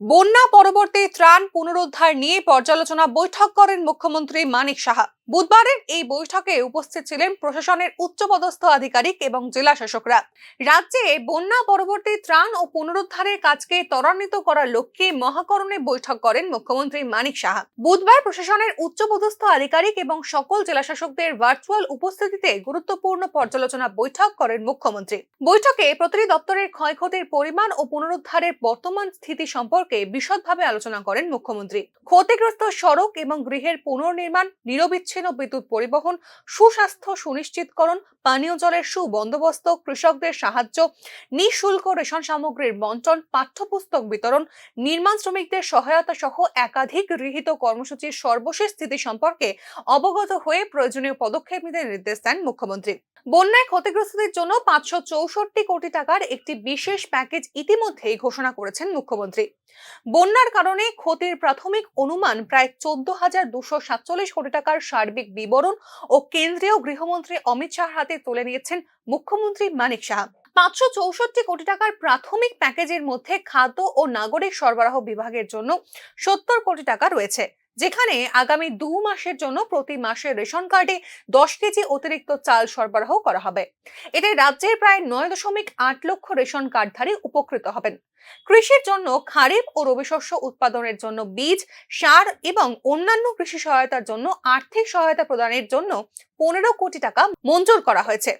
বন্যা পরবর্তী ত্রাণ পুনরুদ্ধার নিয়ে পর্যালোচনা বৈঠক করেন মুখ্যমন্ত্রী মানিক সাহা। বুধবারের এই বৈঠকে উপস্থিত ছিলেন প্রশাসনের উচ্চপদস্থ আধিকারিক এবং জেলা শাসকরা। রাজ্যে বন্যা পরবর্তী ত্রাণ ও পুনরুদ্ধারের কাজকে ত্বরান্বিত করার লক্ষ্যে মহাকরণে বৈঠক করেন মুখ্যমন্ত্রী মানিক সাহা। বুধবার প্রশাসনের উচ্চপদস্থ আধিকারিক এবং সকল জেলাশাসকদের ভার্চুয়াল উপস্থিতিতে গুরুত্বপূর্ণ পর্যালোচনা বৈঠক করেন মুখ্যমন্ত্রী। বৈঠকে প্রতিটি দপ্তরের ক্ষয়ক্ষতির পরিমাণ ও পুনরুদ্ধারের বর্তমান স্থিতি সম্পর্কে বিশদভাবে আলোচনা করেন মুখ্যমন্ত্রী। ক্ষতিগ্রস্ত সড়ক এবং গৃহের পুনর্নির্মাণ, নিরবিচ্ছিন্ন বিদ্যুৎ পরিবহন, সুস্বাস্থ্য সুনিশ্চিতকরণ, পানীয় জলের সুবন্দোবস্ত, কৃষকদের সাহায্য, নিঃশুল্ক রেশন সামগ্রীর বন্টন, পাঠ্যপুস্তক বিতরণ, নির্মাণ শ্রমিকদের সহায়তা সহ একাধিক গৃহীত কর্মসূচির সর্বশেষ স্থিতি সম্পর্কে অবগত হয়ে প্রয়োজনীয় পদক্ষেপ নিতে নির্দেশ দেন মুখ্যমন্ত্রী। বন্যায় ক্ষতিগ্রস্তদের জন্য পাঁচশো চৌষট্টি কোটি টাকার একটি বিশেষ প্যাকেজ ইতিমধ্যেই ঘোষণা করেছেন মুখ্যমন্ত্রী। বন্যার কারণে ক্ষতির প্রাথমিক অনুমান প্রায় চোদ্দ হাজার দুশো সাতচল্লিশ কোটি টাকার সার্বিক বিবরণ ও কেন্দ্রীয় গৃহমন্ত্রী অমিত শাহ হাতে তুলে নিয়েছেন মুখ্যমন্ত্রী মানিক শাহ। পাঁচশো চৌষট্টি কোটি টাকার প্রাথমিক প্যাকেজের মধ্যে খাদ্য ও নাগরিক সরবরাহ বিভাগের জন্য সত্তর কোটি টাকা রয়েছে। যেখানে আগামী দু মাসের জন্য প্রতি মাসে রেশন কার্ডে দশ কেজি অতিরিক্ত চাল সরবরাহ করা হবে। এতে রাজ্যের প্রায় নয় দশমিক আট লক্ষ রেশন কার্ডধারী উপকৃত হবেন। কৃষির জন্য খারিফ ও রবি শস্য উৎপাদনের জন্য বীজ, সার এবং অন্যান্য কৃষি সহায়তার জন্য আর্থিক সহায়তা প্রদানের জন্য পনেরো কোটি টাকা মঞ্জুর করা হয়েছে।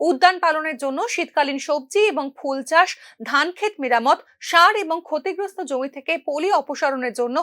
উদ্যান পালনের জন্য শীতকালীন সবজি এবং ফুল চাষ, ধান ক্ষেত মেরামত, সার এবং ক্ষতিগ্রস্ত জমি থেকে পলি অপসারণের জন্য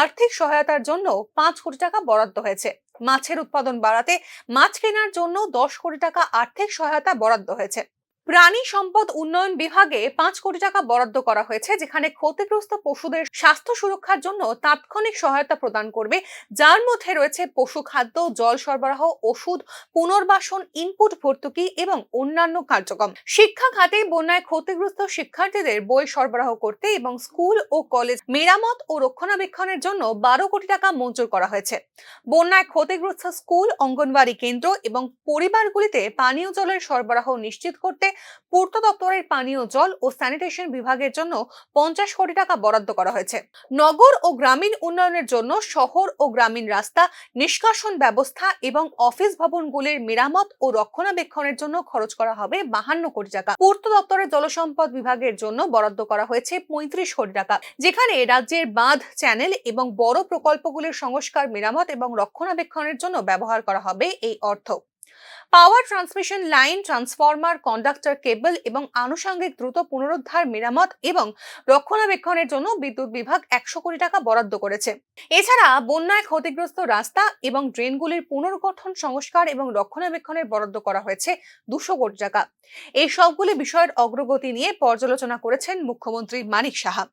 আর্থিক সহায়তার জন্য পাঁচ কোটি টাকা বরাদ্দ হয়েছে। মাছের উৎপাদন বাড়াতে মাছ কেনার জন্য দশ কোটি টাকা আর্থিক সহায়তা বরাদ্দ হয়েছে। প্রাণী সম্পদ উন্নয়ন বিভাগে পাঁচ কোটি টাকা বরাদ্দ করা হয়েছে, যেখানে ক্ষতিগ্রস্ত পশুদের স্বাস্থ্য সুরক্ষার জন্য তাৎক্ষণিক সহায়তা প্রদান করবে। যার মধ্যে রয়েছে পশু খাদ্য, জল সরবরাহ, ওষুধ, পুনর্বাসন, ইনপুট ভর্তুকি এবং অন্যান্য কার্যক্রম। শিক্ষা খাতে বন্যায় ক্ষতিগ্রস্ত শিক্ষার্থীদের বই সরবরাহ করতে এবং স্কুল ও কলেজ মেরামত ও রক্ষণাবেক্ষণের জন্য বারো কোটি টাকা মঞ্জুর করা হয়েছে। বন্যায় ক্ষতিগ্রস্ত স্কুল অঙ্গনবাড়ি কেন্দ্র এবং পরিবারগুলিতে পানীয় জলের সরবরাহ নিশ্চিত করতে পূর্ত দপ্তরের পানীয় জল ও স্যানিটেশন বিভাগের জন্য পঞ্চাশ কোটি টাকা বরাদ্দ করা হয়েছে। নগর ও গ্রামীণ উন্নয়নের জন্য শহর ও গ্রামীণ রাস্তা, নিষ্কাশন ব্যবস্থা এবং অফিস ভবনগুলির মেরামত ও রক্ষণাবেক্ষণের জন্য খরচ করা হবে বাহান্ন কোটি টাকা। পূর্ত দপ্তরের জলসম্পদ বিভাগের জন্য বরাদ্দ করা হয়েছে পঁয়ত্রিশ কোটি টাকা। যেখানে রাজ্যের বাঁধ, চ্যানেল এবং বড় প্রকল্পগুলির সংস্কার, মেরামত এবং রক্ষণাবেক্ষণের জন্য ব্যবহার করা হবে এই অর্থ। Power transmission line, transformer, conductor, cable এবং আনুষঙ্গিক দ্রুত পুনরুদ্ধার, মেরামত এবং রক্ষণাবেক্ষণের জন্য বিদ্যুৎ বিভাগ একশো কোটি টাকা বরাদ্দ করেছে। এছাড়া বন্যায় ক্ষতিগ্রস্ত রাস্তা এবং ড্রেনগুলির পুনর্গঠন, সংস্কার এবং রক্ষণাবেক্ষণের বরাদ্দ করা হয়েছে দুশো কোটি টাকা। এই সবগুলি বিষয়ের অগ্রগতি নিয়ে পর্যালোচনা করেছেন মুখ্যমন্ত্রী Manik Saha.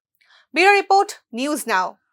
Bureau report, news now.